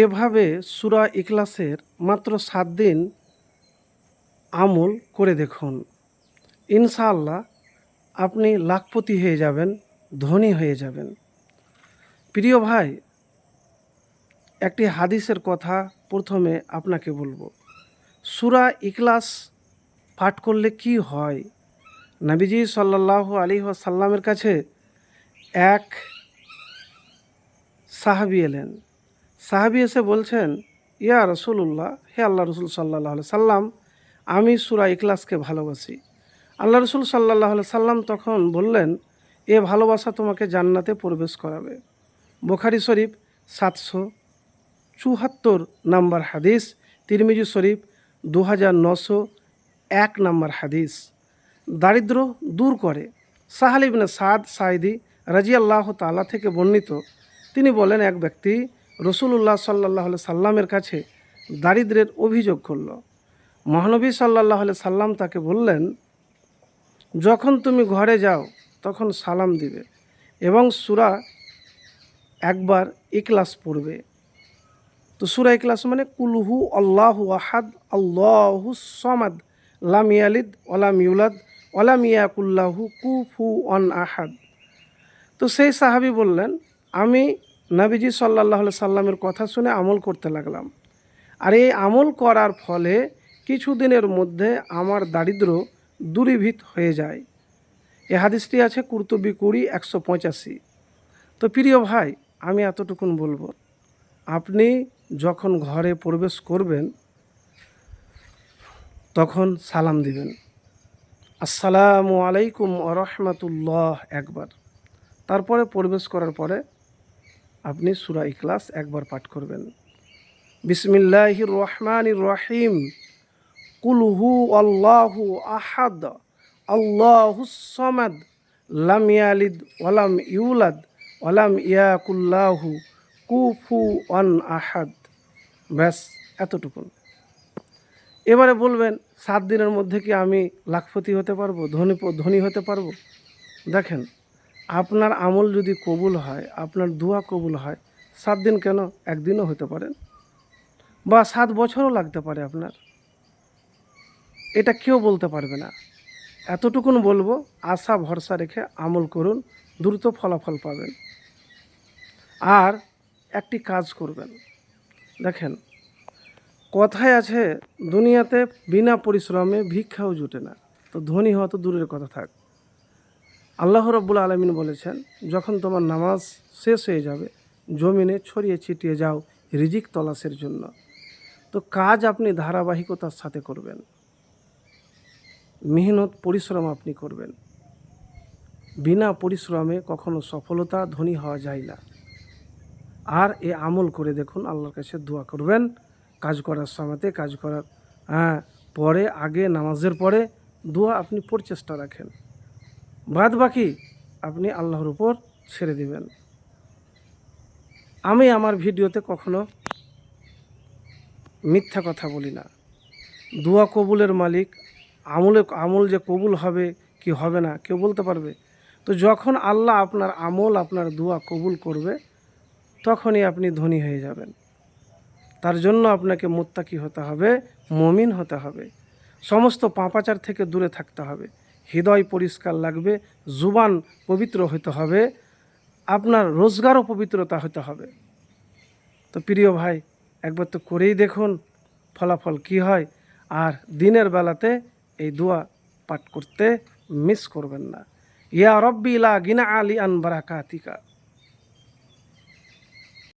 এভাবে সুরা ইখলাসের মাত্র সাত দিন আমল করে দেখুন। ইনশাআল্লাহ আপনি লাখপতি হয়ে যাবেন, ধনী হয়ে যাবেন। প্রিয় ভাই, একটি হাদিসের কথা প্রথমে আপনাকে বলব। সুরা ইখলাস পাঠ করলে কি হয়? নাবিজি সাল্লাহ আলী সাল্লামের কাছে এক সাহাবি এলেন। সাহাবি এসে বলছেন, ইয়া রসুল্লাহ হে আল্লাহ রসুল সাল্লাহ সাল্লাম, আমি সুরা ইখলাসকে ভালোবাসি। আল্লাহ রসুল সাল্লাহ সাল্লাম তখন বললেন, এ ভালোবাসা তোমাকে জান্নাতে প্রবেশ করাবে। বোখারি শরীফ সাতশো চুহাত্তর নাম্বার হাদিস, তিরমিজি শরীফ দু হাজার নশো এক নাম্বার হাদিস। দারিদ্র দূর করে। সাহাল ইবনে সাদ সাইদি রাজি আল্লাহ তালা থেকে বর্ণিত। তিনি বলেন, এক ব্যক্তি রসুল্লাহ সাল্লাহ সাল্লামের কাছে দারিদ্রের অভিযোগ করল। মহানবী সাল্লাহ সাল্লাম তাকে বললেন, যখন তুমি ঘরে যাও, তখন সালাম দিবে এবং সুরা একবার ইকলাস পড়বে। তো সুরা ইকলাস মানে কুলহু আল্লাহু আহাদ, আল্লাহু সমাদ, লাম ইয়ালিদ ওলাম ইউলাদ ওলাম ইয়াকুল্লাহু কুফু অন আহাদ। তো সেই সাহাবি বললেন, আমি নবীজি সাল্লাহ সাল্লামের কথা শুনে আমল করতে লাগলাম। আর এই আমল করার ফলে কিছুদিনের মধ্যে আমার দারিদ্র দূরীভূত হয়ে যায়। এ হাদিসটি আছে কুর্তুবি কুড়ি, একশো পঁচাশি। তো প্রিয় ভাই, আমি এতটুকুন বলব, আপনি যখন ঘরে প্রবেশ করবেন, তখন সালাম দিবেন। আসসালামু আলাইকুম রহমতুল্লাহ, একবার। তারপরে প্রবেশ করার পরে আপনি সুরা ইখলাস একবার পাঠ করবেন। বিসমিল্লাহ রহমান রহিম। কুলহু আল্লাহু আহাদ। আল্লাহু সমাদ। লাম ইয়ালিদ ওয়ালাম ইউলাদ। ওয়ালাম ইয়াকুল্লাহু কুফু অন আহাদ। ব্যাস, এতটুকুন। এবারে বলবেন, সাত দিনের মধ্যে কি আমি লাখপতি হতে পারব? ধনী ধনী হতে পারব? দেখেন আপনার আমল যদি কবুল হয়, আপনার দোয়া কবুল হয়, সাত দিন কেন? একদিনও হতে পারেন বা সাত বছরও লাগতে পারে আপনার। এটা কেউ বলতে পারবে না। এতটুকুন বলব, আশা, ভরসা রেখে আমল করুন, দ্রুত ফলাফল পাবেন। আর একটি কাজ করবেন। দেখেন, কথায় আছে, দুনিয়াতে বিনা পরিশ্রমে ভিক্ষাও জুটে না। তো ধনী হওয়া তো দূরের কথা, থাক। আল্লাহ রব্বুল আলমিন বলেছেন, যখন তোমার নামাজ শেষ হয়ে যাবে, জমিনে ছড়িয়ে ছিটিয়ে যাও রিজিক তলাশের জন্য। তো কাজ আপনি ধারাবাহিকতার সাথে করবেন। মেহনত, পরিশ্রম আপনি করবেন। বিনা পরিশ্রমে কখনো সফলতা ধনী হওয়া যায় না। আর এ আমল করে দেখুন, আল্লাহর কাছে দোয়া করবেন, কাজ করার সময়তে কাজ করার হ্যাঁ পরে, আগে, নামাজের পরে দোয়া আপনি প্রচেষ্টা রাখেন। বাদ বাকি আপনি আল্লাহর উপর ছেড়ে দিবেন। আমি আমার ভিডিওতে কখনো মিথ্যা কথা বলি না। দোয়া কবুলের মালিক, আমলে, আমল যে কবুল হবে কি হবে না, কেউ বলতে পারবে? তো যখন আল্লাহ আপনার আমল, আপনার দোয়া কবুল করবে, তখনই আপনি ধনী হয়ে যাবেন। তার জন্য আপনাকে মোত্তাকি হতে হবে, মমিন হতে হবে। সমস্ত পাপাচার থেকে দূরে থাকতে হবে। হৃদয় পরিষ্কার লাগবে, জুবান পবিত্র হতে হবে, আপনার রোজগারও পবিত্রতা হতে হবে। তো প্রিয় ভাই, একবার তো করেই দেখুন ফলাফল কি হয়, আর দিনের বেলাতে এই দোয়া পাঠ করতে মিস করবেন না। ইয়া রব্বি লা গিনা আলি আন বারাকাতিকা।